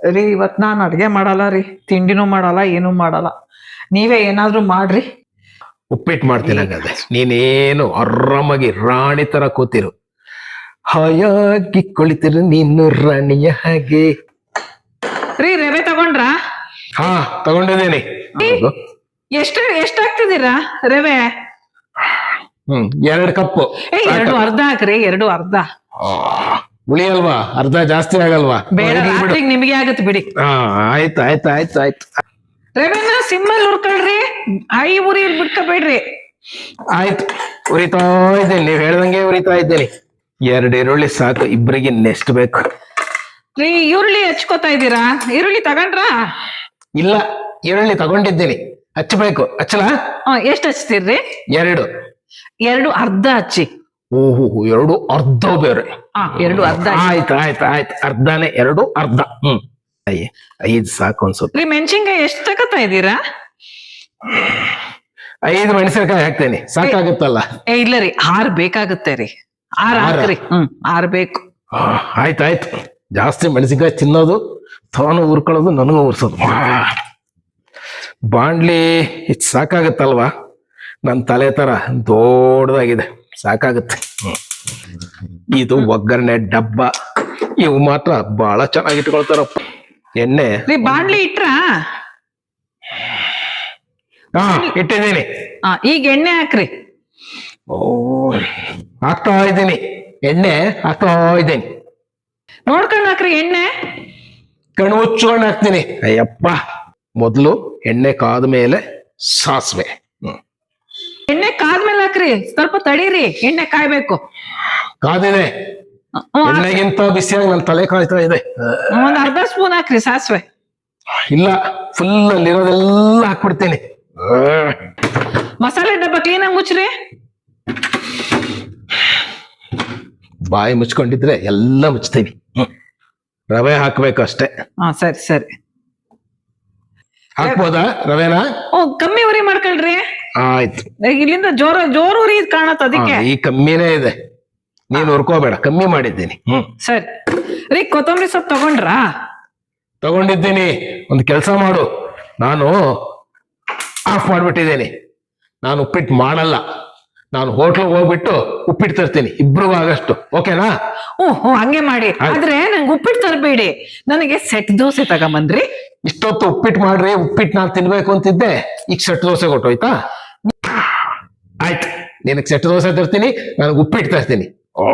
ರೀ ಇವತ್ ನಾನ್ ಅಡುಗೆ ಮಾಡಲ್ಲ ರೀ ತಿಂಡಿನೂ ಮಾಡಲ್ಲ ಏನೂ ಮಾಡಲ್ಲ. ನೀವೇ ಏನಾದರೂ ಮಾಡ್ರಿ. ಉಪ್ಪಿಟ್ಟು ಮಾಡ್ತೀನಿ ಹಂಗಾದ್ರೆ. ನೀನೇನು ಆರಾಮಾಗಿ ರಾಣಿ ತರ ಕೂತಿರು. ಹಾಯಾಗಿ ಕುಳಿತಿರು ನೀನು ರಾಣಿಯ ಹಾಗೆ. ರೀ ರವೆ ತಗೊಂಡ್ರಾ? ಹಾ ತಗೊಂಡಿದ್ದೀನಿ. ಎಷ್ಟು ಎಷ್ಟು ಎಷ್ಟಾಗ್ತಿದ್ದೀರಾ ರವೆ? ಹ್ಮ್ ಎರಡು ಕಪ್ಪು. ಏ ಎರಡು ಅರ್ಧ ಹಾಕ್ರಿ ಎರಡು ಅರ್ಧ. ಉಳಿಯಲ್ವಾ ಅರ್ಧ ಜಾಸ್ತಿ ಆಗಲ್ವಾ? ಬೇಡ ನಿಮಗೆ ಆಗತ್ತೆ ಬಿಡಿ. ಹಾ ಆಯ್ತು ಆಯ್ತು ಆಯ್ತು ಆಯ್ತು. ರವೆನ ಸಿಮ್ಮಲ್ಲಿ ಹುರ್ಕೊಳ್ರಿ ಐ ಉರಿ ಬಿಟ್ಕೋಬೇಡ್ರಿ. ಆಯ್ತು ಉರಿತಾ ಇದ್ದೇನೆ. ನೀವ್ ಹೇಳ್ದಂಗೆ ಉರಿತಾ ಇದ್ದೇನೆ. ಎರಡು ಈರುಳ್ಳಿ ಸಾಕು ಇಬ್ಬರಿಗೆ ನೆಸ್ಟ್ ಬೇಕು. ರೀ ಈರುಳ್ಳಿ ಹಚ್ಕೋತಾ ಇದ್ದೀರಾ? ಈರುಳ್ಳಿ ತಗೊಂಡ್ರಾ? ಇಲ್ಲ ಈರುಳ್ಳಿ ತಗೊಂಡಿದ್ದೀನಿ. ಹಚ್ಚಬೇಕು ಹಚ್ಚಲಾ? ಎಷ್ಟ್ ಹಚ್ತೀರ್ರಿ? ಎರಡು. ಎರಡು ಅರ್ಧ ಹಚ್ಚಿ. ಓಹೋ ಎರಡು ಅರ್ಧ ಬೇರೆ. ಎರಡು ಅರ್ಧ ಆಯ್ತು. ಆಯ್ತು ಆಯ್ತು ಅರ್ಧನೇ ಎರಡು ಅರ್ಧ. ಹ್ಮ್. ಅಯ್ಯ ಐದು ಸಾಕು ಅನ್ಸುತ್ತೆ. ರೀ ಮೆಣಸಿನ್ಕಾಯಿ ಎಷ್ಟು ತಗೋತಾ ಇದ್ದೀರಾ? ಐದು ಮೆಣಸಿನಕಾಯಿ ಹಾಕ್ತೇನೆ. ಸಾಕಾಗುತ್ತಲ್ಲ? ಏ ಇಲ್ಲ ರೀ ಆರ್ ಬೇಕಾಗುತ್ತೆ ರೀ. ಆರ್? ಹಾಕ್ರಿ. ಹ್ಮ್ ಆರ್ ಬೇಕು. ಆ, ಆಯ್ತು ಆಯ್ತು. ಜಾಸ್ತಿ ಮೆಣಸಿನಕಾಯಿ ತಿನ್ನೋದು ತಾನು ಉರ್ಕೊಳ್ಳೋದು ನನಗೂ ಉರ್ಸೋದು. ಬಾಂಡ್ಲಿ ಇದು ಸಾಕಾಗತ್ತಲ್ವಾ? ನನ್ನ ತಲೆ ತರ ದೊಡ್ಡದಾಗಿದೆ. ಸಾಕಾಗುತ್ತೆ. ಹ್ಮ್. ಇದು ಒಗ್ಗರಣೆ ಡಬ್ಬ ಇವು ಮಾತ್ರ ಬಹಳ ಚೆನ್ನಾಗಿ ಇಟ್ಕೊಳ್ತಾರಪ್ಪ ಎಣ್ಣೆ. ರೀ ಬಾಣ್ಲಿ ಇಟ್ರಾ? ಹಾ ಇಟ್ಟಿದ್ದೀನಿ. ಆ ಈಗ ಎಣ್ಣೆ ಹಾಕ್ರಿ. ಓ ಹಾಕ್ತಾ ಇದ್ದೀನಿ. ಎಣ್ಣೆ ಹಾಕ್ತಾ ಇದ್ದೀನಿ. ನೋಡ್ಕೊಂಡು ಹಾಕ್ರಿ ಎಣ್ಣೆ. ಕಣ್ಣು ಮುಚ್ಕೊಂಡು ಹಾಕ್ತೀನಿ. ಅಯ್ಯಪ್ಪ ಮೊದಲು ಎಣ್ಣೆ ಕಾದ ಮೇಲೆ ಸಾಸಿವೆ ಹಾಕ್ರಿ ಸ್ವಲ್ಪ ತಡೀರಿ ಎಣ್ಣೆ ಕಾಯ್ಬೇಕು. ಕಾದಿದೆ. ಎಣ್ಣೆಗಿಂತ ಬಿಸಿಯಾಗಿ ನನ್ನ ತಲೆ ಕಾಯ್ತಾ ಇದೆ. ಒಂದ್ ಅರ್ಧ ಸ್ಪೂನ್ ಹಾಕ್ರಿ ಸಾಸಿವೆ. ಇಲ್ಲ ಫುಲ್ ಅಲ್ಲಿರೋದೆಲ್ಲ ಹಾಕ್ಬಿಡ್ತೀನಿ. ಮಸಾಲೆ ಡಬ್ಬ ಕ್ಲೀನಾಗಿ ಮುಚ್ಚ್ರಿ. ಬಾಯಿ ಮುಚ್ಕೊಂಡಿದ್ರೆ ಎಲ್ಲ ಮುಚ್ತೀವಿ ರವೆ ಹಾಕ್ಬೇಕು ಅಷ್ಟೇ. ಹಾ ಸರಿ ಸರಿ. ಹಾಕ್ಬೋದಾ ರವೆನಾ? ಓ ಕಮ್ಮಿ ಉರಿ ಮಾಡ್ಕೊಳ್ರಿ. ಆಯ್ತು. ಇಲ್ಲಿಂದ ಜೋರ ಜೋರು ಉರಿ ಕಾಣತ್ ಅದಕ್ಕೆ. ಈ ಕಮ್ಮಿನೇ ಇದೆ. ನೀನು ಹುರ್ಕೋಬೇಡ ಕಮ್ಮಿ ಮಾಡಿದ್ದೀನಿ. ಹ್ಮ್. ಸರಿ. ರೀ ಕೊತ್ತಂಬರಿ ಸೊಪ್ಪು ತಗೊಂಡ್ರಾ? ತಗೊಂಡಿದ್ದೀನಿ. ಒಂದು ಕೆಲಸ ಮಾಡು. ನಾನು ಆಫ್ ಮಾಡ್ಬಿಟ್ಟಿದ್ದೀನಿ. ನಾನು ಉಪ್ಪಿಟ್ಟು ಮಾಡಲ್ಲ. ನಾನು ಹೋಟ್ಲಿಗೆ ಹೋಗ್ಬಿಟ್ಟು ಉಪ್ಪಿಟ್ಟು ತರ್ತೀನಿ. ಇಬ್ರಿಗೂ ಆಗಷ್ಟು. ಓಕೆನಾ? ಓಹೋ ಹಂಗೆ ಮಾಡಿ. ಆದ್ರೆ ನಂಗೆ ಉಪ್ಪಿಟ್ಟು ತರಬೇಡಿ. ನನಗೆ ಸೆಟ್ ದೋಸೆ ತಗೊಂಬಂದ್ರಿ. ಇಷ್ಟೊತ್ತು ಉಪ್ಪಿಟ್ಟು ಮಾಡ್ರಿ ಉಪ್ಪಿಟ್ಟು ನಾನು ತಿನ್ಬೇಕು ಅಂತಿದ್ದೆ. ಈಗ ಸೆಟ್ ದೋಸೆ ಕೊಟ್ಟೋಯ್ತಾ ನಿನಗೆ ಸೆಟ್ ದೋಸೆ ತರ್ತೀನಿ ನನಗೆ ಉಪ್ಪಿಟ್ಟು ತರ್ತೀನಿ. ಓ